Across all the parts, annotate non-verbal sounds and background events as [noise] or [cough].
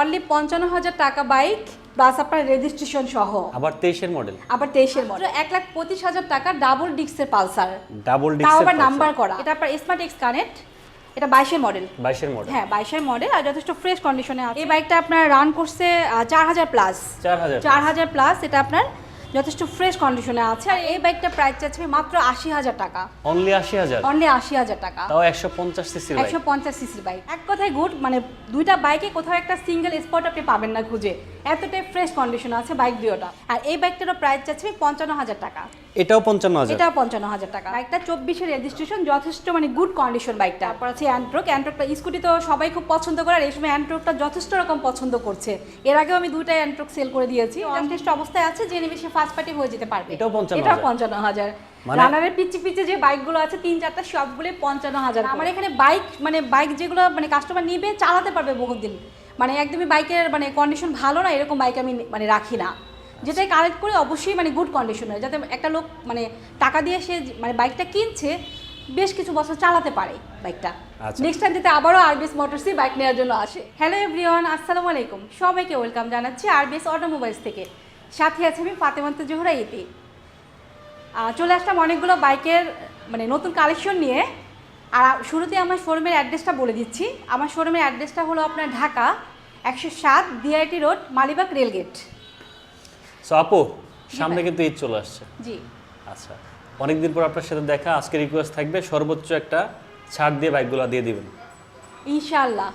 Only পঞ্চান্ন হাজার টাকা বাইক প্লাস আপনার রেজিস্ট্রেশন সহ। আবার তেইশের মডেল আবার তেইশের মডেল এক লাখ পঁচিশ হাজার টাকা ডাবল ডিস্কের পালসার ডাবল তাও ডিস্ক আবার নাম্বার করা। এটা আপনার স্মার্ট এক্স কানেক্ট এটা বাইশের মডেল বাইশের মডেল হ্যাঁ বাইশের মডেল আর যথেষ্ট ফ্রেশ কন্ডিশনে আছে। এই বাইকটা আপনার রান করছে চার হাজার প্লাস চার হাজার প্লাস এটা আপনার যথেষ্ট ফ্রেশ কন্ডিশনে আছে। আর এই বাইকটা প্রাইস চাচ্ছে মাত্র আশি হাজার টাকা। অনলি আশি হাজার? অনলি আশি হাজার টাকা। তাও একশো পঞ্চাশ সিসির বাইক একশো পঞ্চাশ সিসির বাইক এক কথায় গুড মানে দুইটা বাইকে কোথাও একটা সিঙ্গেল স্পট আপনি পাবেন না খুঁজে। এতটাই ফ্রেশ কন্ডিশন আছে বাইক দুটোটা আর এই বাইকটারও প্রাইস চাচ্ছে পঞ্চান্ন হাজার টাকা। এটাও পঞ্চান্ন হাজার। এটা পঞ্চান্ন হাজার টাকা। বাইকটা চব্বিশের রেজিস্ট্রেশন যথেষ্ট মানে গুড কন্ডিশন বাইকটা তারপর আছে অ্যান্ট্রোক অ্যান্ট্রোকটা স্কুটি তো সবাই খুব পছন্দ করে আর এই সময় অ্যান্ট্রোকটা যথেষ্ট রকম পছন্দ করছে। এর আগেও আমি দুইটা অ্যান্ট্রোক সেল করে দিয়েছি। অনটেস্ট অবস্থায় আছে যে নেবে সে ফার্স্ট পার্টি হয়ে যেতে পারবে। এটাও 55,000 এটাও পঞ্চান্ন হাজার। মানে- রানারের পিচ্ছে পিচ্ছে যে বাইকগুলো আছে তিন চারটা সবগুলো পঞ্চান্ন হাজার আমার এখানে বাইক মানে বাইক যেগুলো মানে কাস্টমার নিবে চালাতে পারবে বহুদিন। মানে একদমই বাইকের মানে কন্ডিশন ভালো না এরকম বাইক আমি মানে রাখি না। যেটাই কালেক্ট করে অবশ্যই মানে গুড কন্ডিশন হয়। যাতে একটা লোক মানে টাকা দিয়ে সে মানে বাইকটা কিনছে বেশ কিছু বছর চালাতে পারে বাইকটা। নেক্সট টাইম যাতে আবারও আরবিএস মোটরসই বাইক নেওয়ার জন্য আসে। হ্যালো এভরিওয়ান আসসালামু আলাইকুম। সবাইকে ওয়েলকাম জানাচ্ছি আরবিএস অটোমোবাইলস থেকে। সাথে আছে আমি ফাতেমান্ত জোহরা ইতি চলে আসলাম অনেকগুলো বাইকের মানে নতুন কালেকশন নিয়ে। আর শুরুতে আমার শোরুমের অ্যাড্রেসটা বলে দিচ্ছি। আমার শোরুমের অ্যাড্রেসটা হলো আপনার ঢাকা একশো সাত DIT road Malibagh rail gate. So আপু সামনে কিন্তু ঈদ চলে আসছে। জি। আচ্ছা অনেকদিন পর আপনার সাথে দেখা আজকে রিকোয়েস্ট থাকবে সর্বোচ্চ একটা ছাড় দিয়ে বাইকগুলো দিয়ে দিবেন। ইনশাআল্লাহ।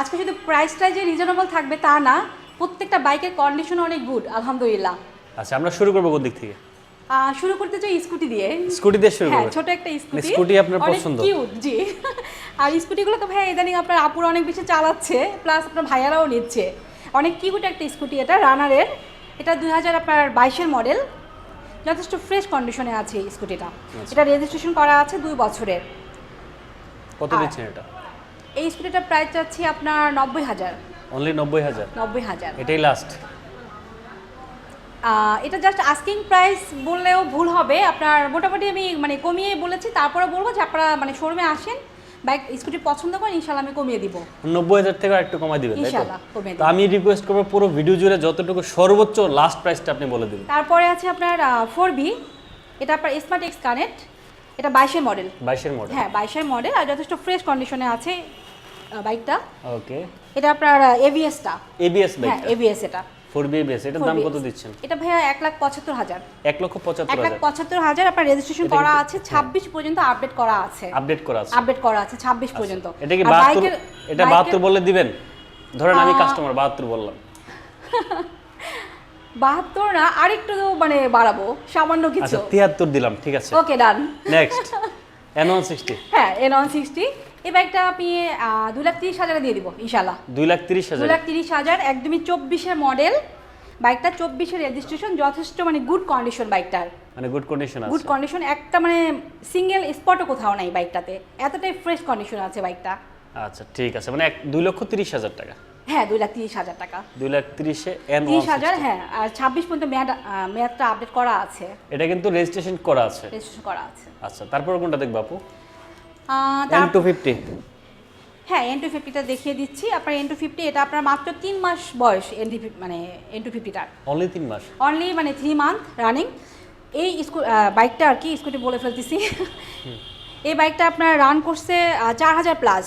আজকে শুধু প্রাইসটা যে রিজনেবল থাকবে তা না প্রত্যেকটা বাইকের কন্ডিশন অনেক গুড আলহামদুলিল্লাহ। আচ্ছা আমরা শুরু করব কোন দিক থেকে? শুরু করতে চাই স্কুটি দিয়ে। স্কুটি দিয়ে শুরু হ্যাঁ ছোট একটা স্কুটি। স্কুটি আপনার অনেক পছন্দ? কিউট জি। আর স্কুটিগুলো তো ভাই ইদানিং আপনার আপুর অনেক বেশি চালাচ্ছে প্লাস আপনার ভাইয়ারাও নিচ্ছে। অনেক কিউট একটা স্কুটি এটা রানারের এটা দুই হাজার আপনার বাইশের মডেল যথেষ্ট ফ্রেশ কন্ডিশনে আছে এই স্কুটিটা। আচ্ছা। এটা রেজিস্ট্রেশন করা আছে দুই বছরের। কত দিচ্ছেন এটা? এই স্কুটিটা প্রাইস চাচ্ছি আপনার নব্বই হাজার। অনলি নব্বই হাজার? নব্বই হাজার। এটাই লাস্ট এটা জাস্ট আস্কিং প্রাইস বললেও ভুল হবে। আপনার মোটামুটি আমি মানে কমিয়ে বলেছি তারপরে বলব যে আপনারা মানে শোরুমে আসেন বাইক স্কুটি পছন্দ করেন ইনশাল্লাহ আমি কমিয়ে দিব। নব্বই হাজার থেকে আর একটু কমাই দিবেন তো? কমিয়ে তো আমি রিকোয়েস্ট করব পুরো ভিডিও জুড়ে যতটুকু সর্বোচ্চ লাস্ট প্রাইসটা আপনি বলে দিবেন। তারপরে আছে আপনার ফোর বি এটা আপনার স্মার্ট এক্স কানেক্ট এটা বাইশের মডেল বাইশের মডেল হ্যাঁ বাইশের মডেল আর যথেষ্ট ফ্রেশ কন্ডিশনে আছে বাইকটা ওকে এটা আপনার এবিএসটা এবিএস হ্যাঁ বাইক এবিএস এটা। ফোর বি এটার দাম কত দিচ্ছেন? এটা ভাইয়া এক লাখ পঁচাত্তর হাজার। এক লক্ষ পঁচাত্তর এক লাখ হাজার। পঁচাত্তর হাজার আপনার রেজিস্ট্রেশন করা আছে ছাব্বিশ পর্যন্ত আপডেট করা আছে। আপডেট করা আছে। আপডেট করা আছে ছাব্বিশ পর্যন্ত। এটা কি আর বাহাত্তর বাইকের- এটা বাইকের- বাহাত্তর বললে দিবেন? ধরেন আমি কাস্টমার বাহাত্তর বললাম। [laughs] বাহাত্তর না আরেকটু মানে বাড়াবো সামান্য কিছু। আচ্ছা তিয়াত্তর দিলাম ঠিক আছে। Okay done next N one sixty হ্যাঁ এন ওয়ান সিক্সটি এই ব্যাগটা আপনি আহ, দু লাখ তিরিশ হাজারে দিয়ে দিব ইনশাল্লাহ দুই লাখ তিরিশ হাজার? লাখ তিরিশ হাজার একদমই চব্বিশের মডেল বাইকটা রেজিস্ট্রেশন যথেষ্ট মানে গুড কন্ডিশন বাইকটার মানে গুড কন্ডিশন গুড কন্ডিশন একটা মানে সিঙ্গেল স্পটও কোথাও নাই বাইকটাতে এতটাই ফ্রেশ কন্ডিশন আছে বাইকটা আচ্ছা ঠিক আছে। মানে দুই লক্ষ তিরিশ হাজার টাকা? হ্যাঁ দুই লাখ তিরিশ হাজার টাকা। দুই লাখ তিরিশে তিরিশ হাজার হ্যাঁ আর ছাব্বিশ পর্যন্ত মেয়াদ মেয়াদটা আপডেট করা আছে। এটা কিন্তু রেজিস্ট্রেশন করা আছে। রেজিস্ট্রেশন করা আছে। আচ্ছা তারপর কোনটা দেখব আপু? এন টু ফিফটি হ্যাঁ এন টু ফিফটিটা দেখিয়ে দিচ্ছি। আপনার এন টু ফিফটি এটা আপনার মাত্র তিন মাস বয়স এন মানে এন টু ফিফটিটার অনলি তিন মাস। অনলি মানে থ্রি মান্থ রানিং এই স্কু বাইকটা আর কি স্কুটি বলে ফেলতেছি। এই বাইকটা আপনার রান করছে চার হাজার প্লাস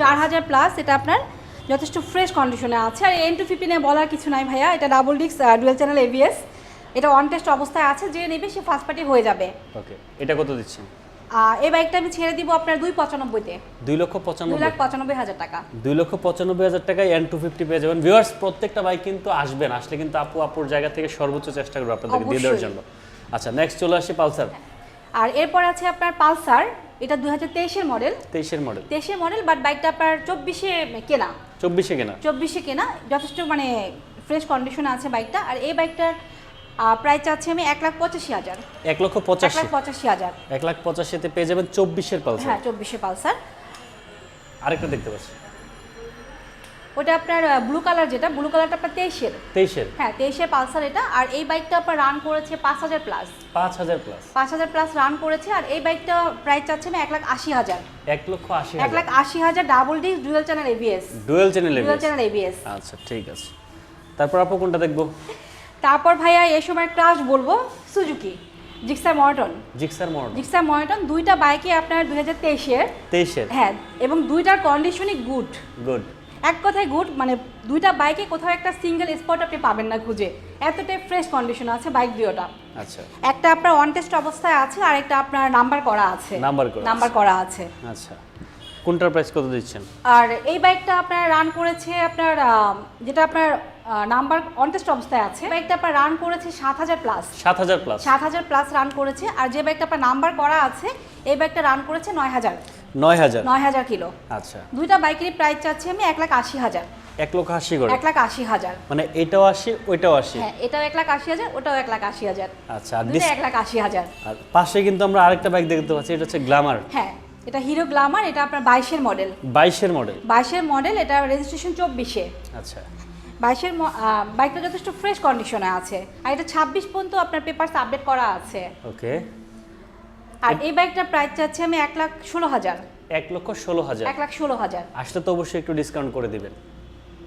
চার হাজার প্লাস এটা আপনার যথেষ্ট ফ্রেশ কন্ডিশনে আছে। আর এন টু ফিফটি নিয়ে বলার কিছু নাই ভাইয়া এটা double disc dual channel ABS এটা অন টেস্ট অবস্থায় আছে যে নেবে সে ফার্স্ট পার্টি হয়ে যাবে। ওকে এটা কত দিচ্ছেন? এই বাইকটা আমি ছেড়ে দিব আপনার দুই পঁচানব্বইতে। দুই লক্ষ পঁচানব্বই। লাখ পঁচানব্বই হাজার টাকা। দুই লক্ষ পঁচানব্বই হাজার টাকায় এন টু ফিফটি পেয়ে যাবেন। ভিউয়ার্স প্রত্যেকটা বাইক কিন্তু আসবেন আসলে কিন্তু আপু আপুর জায়গা থেকে সর্বোচ্চ চেষ্টা করব আপনাদেরকে দিয়ে দেওয়ার জন্য। আচ্ছা নেক্সট চলে আসি পালসার। আর এরপর আছে আপনার পালসার। এটা দুই হাজার তেইশের মডেল তেইশের মডেল তেইশের মডেল বাট বাইকটা আপনার চব্বিশে কেনা। চব্বিশে কেনা। চব্বিশে কেনা। যথেষ্ট মানে ফ্রেশ কন্ডিশনে আছে বাইকটা আর এই বাইকটার প্রাইস আছে আমি এক লাখ পঁচাশি হাজার। এক লক্ষ পঁচাশি। লাখ পঁচাশি হাজার। এক লাখ পঁচাশিতে পেয়ে যাবেন চব্বিশের পালসার। হ্যাঁ চব্বিশে পালসার। আরেকটা দেখতে পাচ্ছি। ওটা আপনার ব্লু কালার যেটা ব্লু কালারটা আপনার তেইশের। তেইশের। হ্যাঁ তেইশের পালসার এটা। আর এই বাইকটা আপনার রান করেছে পাঁচ হাজার প্লাস পাঁচ হাজার প্লাস পাঁচ হাজার প্লাস রান করেছে। আর এই বাইকটা প্রাইস চাচ্ছে আমি এক লাখ আশি হাজার। এক লক্ষ আশি এক লাখ আশি হাজার double disc dual channel ABS dual channel dual channel ABS আচ্ছা ঠিক আছে। তারপর আপু কোনটা দেখব? তারপর ভাইয়া এই সময় ক্রাশ বলব সুজুকি জিক্সার মর্টন। জিক্সার মডেল জিক্সার মর্টন দুইটা বাইকে আপনার দুই হাজার তেইশের। তেইশের। হ্যাঁ এবং দুইটার কন্ডিশনই গুড গুড এক কথায় গুড মানে দুইটা বাইকে কোথাও একটা সিঙ্গেল স্পট আপনি পাবেন না খুঁজে। এতটাই ফ্রেশ কন্ডিশন আছে বাইক দুটোটা আচ্ছা। একটা আপনার অন টেস্ট অবস্থায় আছে আর একটা আপনার নাম্বার করা আছে। নাম্বার করা নাম্বার করা আছে। আচ্ছা। কোনটার প্রাইস কত দিচ্ছেন? আর এই বাইকটা আপনার রান করেছে আপনার যেটা আপনার নাম্বার অনটেস্ট অবস্থায় আছে। বাইকটা আপনার রান করেছে সাত হাজার প্লাস সাত হাজার প্লাস সাত হাজার প্লাস রান করেছে। আর যে বাইকটা আপনার নাম্বার করা আছে এই বাইকটা রান করেছে নয় হাজার। নয় হাজার। নয় হাজার কিলো। আচ্ছা। দুইটা বাইকেরই প্রাইস চাচ্ছি আমি এক লাখ আশি হাজার। এক লক্ষ আশি করে? এক লাখ আশি হাজার। মানে এটাও আশি ওইটাও আশি? হ্যাঁ এটাও এক লাখ আশি হাজার ওটাও এক লাখ আশি হাজার। আচ্ছা আর এক লাখ আশি হাজার। আর পাশে কিন্তু আমরা আরেকটা বাইক দেখতে পাচ্ছি এটা হচ্ছে গ্ল্যামার হ্যাঁ। এটা হিরো গ্লামার এটা আপনার বাইশের মডেল বাইশের মডেল বাইশের মডেল এটা রেজিস্ট্রেশন চব্বিশে। আচ্ছা। বাইশের বাইকটা যথেষ্ট ফ্রেশ কন্ডিশনে আছে। আর এটা ছাব্বিশ পর্যন্ত আপনার পেপারস আপডেট করা আছে। ওকে। আর এই বাইকটার প্রাইস চাচ্ছি আমি এক লাখ ষোলো হাজার। এক লক্ষ ষোলো হাজার। এক লাখ ষোলো হাজার। আসলে তো অবশ্যই একটু ডিসকাউন্ট করে দিবেন।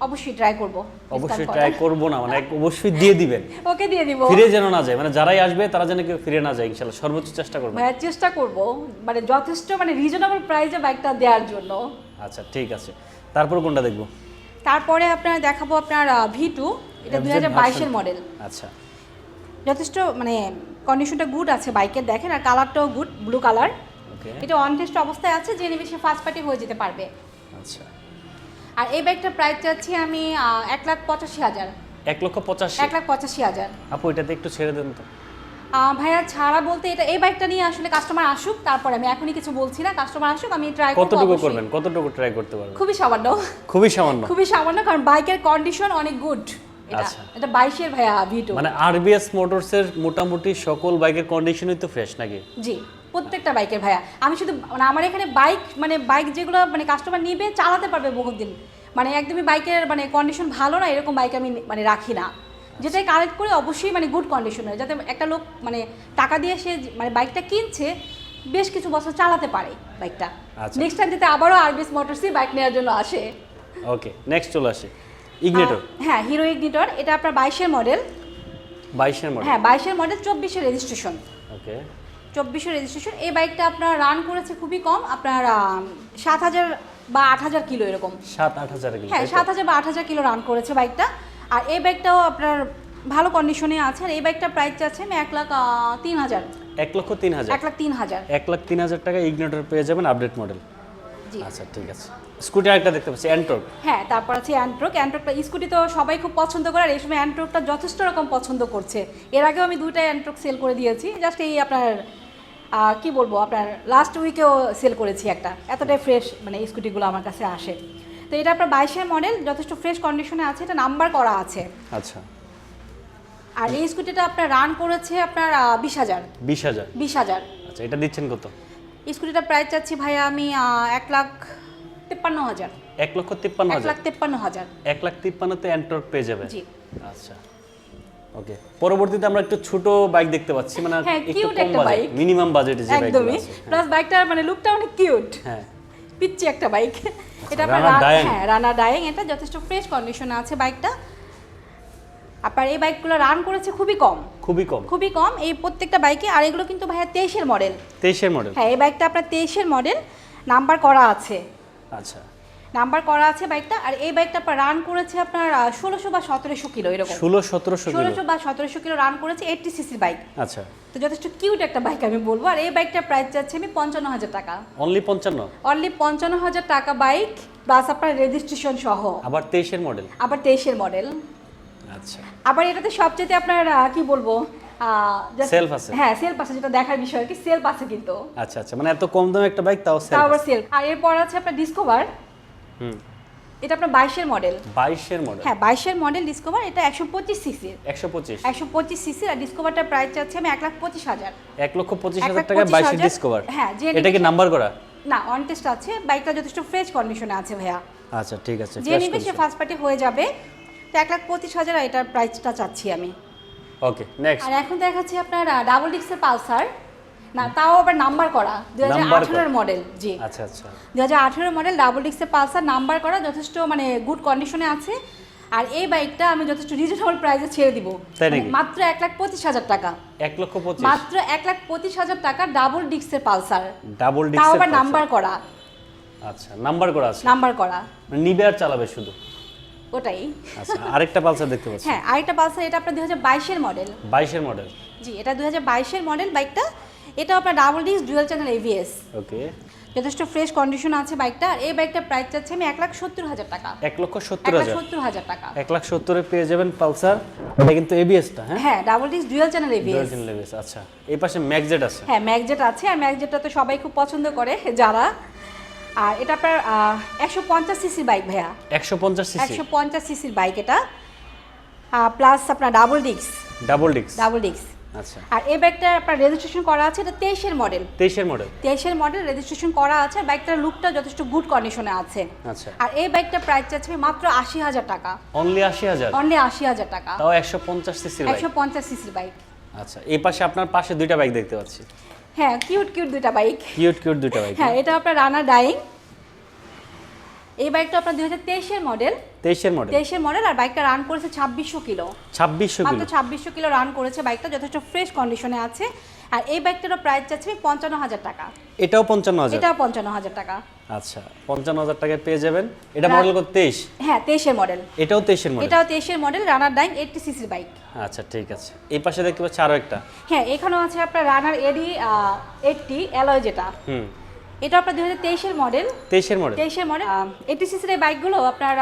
অবশ্যই ট্রাই করব অবশ্যই ট্রাই। করব না মানে অবশ্যই দিয়ে দিবেন। [laughs] ওকে দিয়ে দিব। ফিরে যেন না যায় মানে যারাই আসবে তারা যেন কেউ ফিরে না যায় ইনশাল্লাহ। সর্বোচ্চ চেষ্টা করবেন ভাইয়া চেষ্টা করব মানে যথেষ্ট মানে রিজনেবল প্রাইসে বাইকটা দেওয়ার জন্য। আচ্ছা ঠিক আছে। তারপর কোনটা দেখব? তারপরে আপনার দেখাবো আপনার ভি টু এটা দুই হাজার বাইশের মডেল আচ্ছা। যথেষ্ট মানে কন্ডিশনটা গুড আছে বাইকের দেখেন আর কালারটাও গুড ব্লু কালার ওকে এটা অন টেস্ট অবস্থায় আছে যে নেবে সে ফার্স্ট পার্টি হয়ে যেতে পারবে। আচ্ছা। আর এই বাইকটার প্রাইস চাচ্ছি আমি এক লাখ পঁচাশি হাজার। এক লক্ষ পঁচাশি? এক লাখ পঁচাশি হাজার। আপু এটাতে একটু ছেড়ে দেন তো। ভাইয়া ছাড়া বলতে এটা এই বাইকটা নিয়ে আসলে কাস্টমার আসুক তারপরে আমি এখনই কিছু বলছি না কাস্টমার আসুক আমি ট্রাই করব কতটুকু করবেন? কতটুকু ট্রাই করতে পারবেন? খুবই সামান্য। খুবই সামান্য? খুবই সামান্য কারণ বাইকের কন্ডিশন অনেক গুড এটা আচ্ছা। এটা বাইশের ভাইয়া ভিটো মানে আরবিএস মোটরসের মোটামুটি সকল বাইকের কন্ডিশনই তো ফ্রেশ নাকি? জি। প্রত্যেকটা বাইকের ভাইয়া। আমি শুধু মানে আমার এখানে বাইক মানে বাইক যেগুলো মানে কাস্টমার নিবে চালাতে পারবে বহুত দিন মানে একদমই বাইকের মানে কন্ডিশন ভালো না এরকম বাইক আমি মানে রাখি না। যেটাই কালেক্ট করে অবশ্যই মানে গুড কন্ডিশনের যাতে একটা লোক মানে টাকা দিয়ে সে মানে বাইকটা কিনছে বেশ কিছু বছর চালাতে পারে বাইকটা। নেক্সট টাইম যাতে আবারও আরবিএস মোটরসই বাইক নেওয়ার জন্য আসে। ওকে নেক্সট চলে আসে। ইগনেটর হ্যাঁ হিরো ইগনিটর এটা আপনার বাইশের মডেল বাইশের মডেল হ্যাঁ বাইশের মডেল চব্বিশের রেজিস্ট্রেশন ওকে চব্বিশের রেজিস্ট্রেশন এই বাইকটা আপনার রান করেছে খুবই কম। আপনার সাত হাজার বা আট হাজার কিলো এরকম। সাত আট হাজার হ্যাঁ সাত হাজার বা আট হাজার কিলো রান করেছে বাইকটা আর এই বাইকটাও আপনার ভালো কন্ডিশনে আছে। আর এই বাইকটার প্রাইস আছে আমি এক লাখ তিন হাজার। এক লক্ষ তিন হাজার? এক লাখ তিন হাজার। এক লাখ তিন হাজার টাকা ইগনেটর পেয়ে যাবেন আপডেট মডেল আচ্ছা ঠিক আছে। স্কুটি আরেকটা দেখতে পাচ্ছি অ্যান্টর্ক হ্যাঁ তারপর আছে অ্যান্ট্রোক অ্যান্ট্রোকটা স্কুটি তো সবাই খুব পছন্দ করে আর এই সময় অ্যান্ট্রোকটা যথেষ্ট রকম পছন্দ করছে। এর আগেও আমি দুইটা অ্যান্ট্রোক সেল করে দিয়েছি জাস্ট এই আপনার কি বলব আপনার লাস্ট উইকেও সেল করেছি একটা। এতটাই ফ্রেশ মানে স্কুটিগুলো আমার কাছে আসে। তো এটা আপনার বাইশের মডেল যথেষ্ট ফ্রেশ কন্ডিশনে আছে এটা নাম্বার করা আছে। আচ্ছা। আর এই স্কুটিটা আপনার রান করেছে আপনার বিশ হাজার। বিশ হাজার। বিশ হাজার। আচ্ছা এটা দিচ্ছেন কত? স্কুটিটার প্রাইস চাচ্ছি ভাইয়া আমি এক লাখ তেপ্পান্ন হাজার। এক লক্ষ তিপ্পান্ন এক হাজার লাখ তেপ্পান্ন হাজার। এক লাখ তিপ্পান্নতে অ্যান্টর্ক পেয়ে যাবে? জি। আচ্ছা। ওকে পরবর্তীতে আমরা একটু ছোট বাইক দেখতে পাচ্ছি মানে হ্যাঁ, একটু কম বাজেট মিনিমাম বাজেটে যে একদমই। প্লাস বাইকটার মানে লুকটা অনেক কিউট হ্যাঁ। পিচ্ছি একটা বাইক এটা আপনার রানার রা- ডায়াং। হ্যাঁ রানা ডাইং এটা যথেষ্ট ফ্রেশ কন্ডিশনে আছে বাইকটা আপনার এই বাইকগুলো রান করেছে খুবই কম। খুবই কম। খুবই কম। এই প্রত্যেকটা বাইকে আর এগুলো কিন্তু ভাইয়া তেইশের মডেল তেইশের মডেল হ্যাঁ এই বাইকটা আপনার তেইশের মডেল নাম্বার করা আছে। আচ্ছা। নাম্বার করা আছে বাইকটা আর এই বাইকটা আপনার রান করেছে আপনার ষোলোশো বা সতেরোশো কিলো এরকম। ষোলো সতেরোশো ষোলোশো বা সতেরোশো কিলো রান করেছে এইটটি সিসির বাইক আচ্ছা। তো যথেষ্ট কিউট একটা বাইক আমি বলব। আর এই বাইকটার প্রাইস যাচ্ছে আমি পঞ্চান্ন হাজার টাকা। অনলি পঞ্চান্ন? অনলি পঞ্চান্ন হাজার টাকা বাইক প্লাস আপনার রেজিস্ট্রেশন সহ। আবার তেইশের মডেল আবার তেইশের মডেল আচ্ছা। আবার এটাতে সবচেয়ে আপনার কি বলব? Self আছে? হ্যাঁ সেলফ আছে যেটা দেখার বিষয় কি সেলফ আছে কিন্তু। আচ্ছা আচ্ছা মানে এত কম দামে একটা বাইক তাও তাও সেল আবার সেলফ আর এরপর আছে আপনার ডিসকভার হুম। এটা আপনার বাইশের মডেল বাইশের মডেল হ্যাঁ বাইশের মডেল ডিসকভার এটা একশো পঁচিশ সিসির একশো পঁচিশ। একশো পঁচিশ সিসির আর ডিসকভারটার প্রাইস চাচ্ছে আমি এক লাখ পঁচিশ হাজার। এক লক্ষ পঁচিশ হাজার টাকা বাইশের ডিসকভার হ্যাঁ, যে এটা কি নাম্বার করা? না অন টেস্ট আছে বাইকটা যথেষ্ট ফ্রেশ কন্ডিশনে আছে ভাইয়া। আচ্ছা ঠিক আছে যে নিবে সে ফার্স্ট পার্টি হয়ে যাবে। তো এক লাখ পঁচিশ হাজার এটার প্রাইসটা চাচ্ছি আমি। ওকে নেক্সট আর এখন দেখাচ্ছি আপনার ডাবল ডিক্সের পালসার না তাও আবার নাম্বার করা। দু হাজার মডেল জি। আচ্ছা আচ্ছা। দু হাজার আঠেরো মডেল ডাবল ডিক্সের পালসার নাম্বার করা যথেষ্ট মানে গুড কন্ডিশনে আছে। আর এই বাইকটা আমি যথেষ্ট রিজনেবল প্রাইসে ছেড়ে দিব। মানে? মাত্র এক লাখ পঁচিশ হাজার টাকা। এক লক্ষ পঁচিশ। মাত্র এক লাখ পঁচিশ হাজার টাকা ডাবল ডিক্সের পালসার ডাবল তাও আবার নাম্বার করা। আচ্ছা নাম্বার করা আছে। নাম্বার করা। মানে নিবে আর চালাবে শুধু। ওটাই। আচ্ছা আরেকটা পালসার দেখতে পাচ্ছি। হ্যাঁ আরেকটা পালসার এটা আপনার দু হাজার বাইশের মডেল। বাইশের মডেল? জি এটা দু হাজার বাইশের মডেল বাইকটা। এটা আপনার double disc dual channel ABS okay. যথেষ্ট ফ্রেশ কন্ডিশন আছে বাইকটা। আর এই বাইকটার প্রাইস চাচ্ছে আমি এক লাখ সত্তর হাজার টাকা। এক লক্ষ সত্তর হাজার। সত্তর হাজার টাকা। এক লাখ সত্তরে পেয়ে যাবেন পালসার। এটা কিন্তু এবিএসটা হ্যাঁ? হ্যাঁ double disc dual channel ABS dual লেভেস আচ্ছা। এই পাশে ম্যাগজেট আছে? হ্যাঁ ম্যাগজেট আছে। আর ম্যাগজেটটা তো সবাই খুব পছন্দ করে যারা। আর এটা আপনার একশো পঞ্চাশ সিসির বাইক ভাইয়া। একশো পঞ্চাশ সিসি একশো পঞ্চাশ সিসির বাইক এটা। প্লাস আপনার ডাবল ডিক্স ডাবল ডিক্স ডাবল ডিক্স আচ্ছা। আর এই বাইকটা আপনার রেজিস্ট্রেশন করা আছে এটা তেইশের মডেল তেইশের মডেল তেইশের মডেল রেজিস্ট্রেশন করা আছে বাইকটার লুকটা যথেষ্ট গুড কন্ডিশনে আছে। আচ্ছা। আর এই বাইকটা প্রাইস চাচ্ছে মাত্র আশি হাজার টাকা। অনলি আশি হাজার? অনলি আশি হাজার টাকা। তাও একশো পঞ্চাশ সিসির একশো পঞ্চাশ সিসির বাইক আচ্ছা এই পাশে আপনার পাশে দুইটা বাইক দেখতে পাচ্ছি। হ্যাঁ কিউট কিউট দুইটা বাইক কিউট কিউট দুইটা বাইক হ্যাঁ এটা আপনার রানা ডাইং এই বাইকটা আপনার দুই হাজার তেইশের মডেল তেইশের মডেল তেইশের মডেল আর বাইকটা রান করেছে ছাব্বিশশো কিলো। ছাব্বিশশো কিলো। ছাব্বিশশো কিলো রান করেছে। বাইকটা যথেষ্ট ফ্রেশ কন্ডিশনে আছে। আর এই বাইকটারও প্রাইস চাচ্ছে পঞ্চান্ন হাজার টাকা। এটাও পঞ্চান্ন হাজার। এটাও পঞ্চান্ন হাজার টাকা। আচ্ছা পঞ্চান্ন হাজার টাকায় পেয়ে যাবেন। এটা মডেল কত? তেইশ? হ্যাঁ তেইশের মডেল এটাও তেইশের মডেল এটাও তেইশের মডেল রানার ডাইং এইটটি সিসির বাইক আচ্ছা ঠিক আছে। এই পাশে দেখতে পাচ্ছি আরও একটা। হ্যাঁ এখানেও আছে আপনার রানার এডি এইটটি অ্যালয় যেটা। হুম। এটা আপনার দুই হাজার তেইশের মডেল। তেইশের মডেল। তেইশের মডেল। এইটটি সিসির এই বাইকগুলো আপনার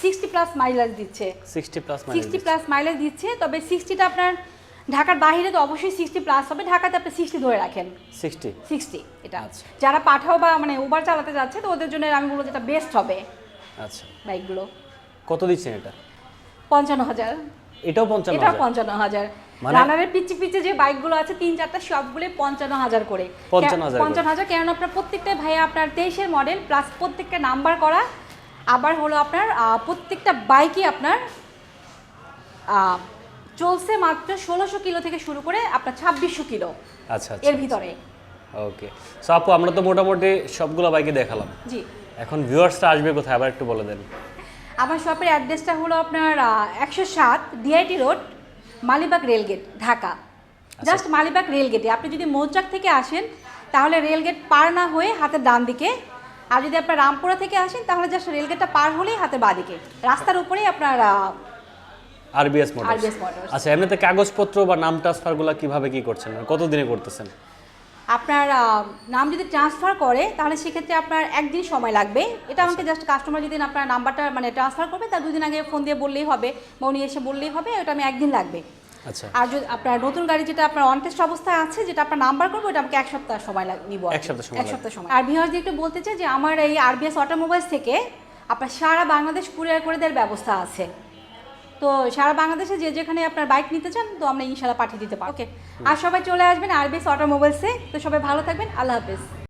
সিক্সটি প্লাস মাইলেজ দিচ্ছে। Sixty plus sixty plus mileage দিচ্ছে তবে সিক্সটিটা আপনার ঢাকার বাইরে তো অবশ্যই সিক্সটি প্লাস হবে। ঢাকাতে আপনি সিক্সটি ধরে রাখেন। সিক্সটি সিক্সটি এটা। আচ্ছা। যারা পাঠাও বা মানে উবার চালাতে যাচ্ছে তো ওদের জন্য আমি বলব যেটা বেস্ট হবে আচ্ছা। বাইকগুলো। কত দিচ্ছেন এটা? পঞ্চান্ন হাজার। এটাও পঞ্চান্ন এটাও পঞ্চান্ন হাজার। মানে- রানারের পিচ্ছে পিচ্ছে যে বাইকগুলো আছে তিন চারটা সবগুলো পঞ্চান্ন হাজার করে। 55,000 করে। পঞ্চান্ন হাজার কেন আপনার প্রত্যেকটা ভাইয়া আপনার তেইশের মডেল প্লাস প্রত্যেকটা নাম্বার করা আবার হলো আপনার প্রত্যেকটা বাইকই আপনার চলছে মাত্র ষোলোশো কিলো থেকে শুরু করে আপনার ছাব্বিশশো কিলো আচ্ছা আচ্ছা এর ভিতরে। ওকে সো আপু আমরা তো মোটামুটি সবগুলো বাইকে দেখালাম। জি। এখন ভিউয়ার্সটা আসবে কোথায়? আবার একটু বলে দেন। আমার শপের অ্যাড্রেসটা হলো আপনার একশো সাত DIT road Malibagh rail gate Dhaka. Just Malibagh রেলগেটে। আপনি যদি মৌচাক থেকে আসেন তাহলে রেলগেট পার না হয়ে হাতের ডান দিকে। আর যদি আপনার রামপুরা থেকে আসেন তাহলে জাস্ট রেলগেটটা পার হলেই হাতের বাঁ দিকে। রাস্তার উপরেই আপনার আরবিএস RBS আচ্ছা এমনিতে কাগজপত্র বা নাম ট্রান্সফারগুলো কীভাবে কি করছেন? মানে কত দিনে করতেছেন? আপনার নাম যদি ট্রান্সফার করে তাহলে সেক্ষেত্রে আপনার একদিন সময় লাগবে। এটা আমাকে জাস্ট কাস্টমার যদি আপনার নাম্বারটা মানে ট্রান্সফার করবে তার দুদিন আগে ফোন দিয়ে বললেই হবে বা উনি এসে বললেই হবে ওটা আমি একদিন লাগবে। আচ্ছা। আর যদি আপনার নতুন গাড়ি যেটা আপনার অন টেস্ট অবস্থায় আছে যেটা আপনার নাম্বার করব ওটা আমাকে এক সপ্তাহ সময় নিব এক সপ্তাহ সময় এক সপ্তাহ সময়। আর ভিউয়ার্স একটু বলতে চাই যে আমার এই আরবিএস অটোমোবাইলস থেকে আপনার সারা বাংলাদেশ কুরিয়ার করে দেওয়ার ব্যবস্থা আছে। তো সারা বাংলাদেশে যে যেখানে আপনার বাইক নিতে চান তো আমরা ইনশাল্লাহ পাঠিয়ে দিতে পারব। ওকে আর সবাই চলে আসবেন আরবিএস অটোমোবাইলসে। তো সবাই ভালো থাকবেন। আল্লাহ হাফেজ।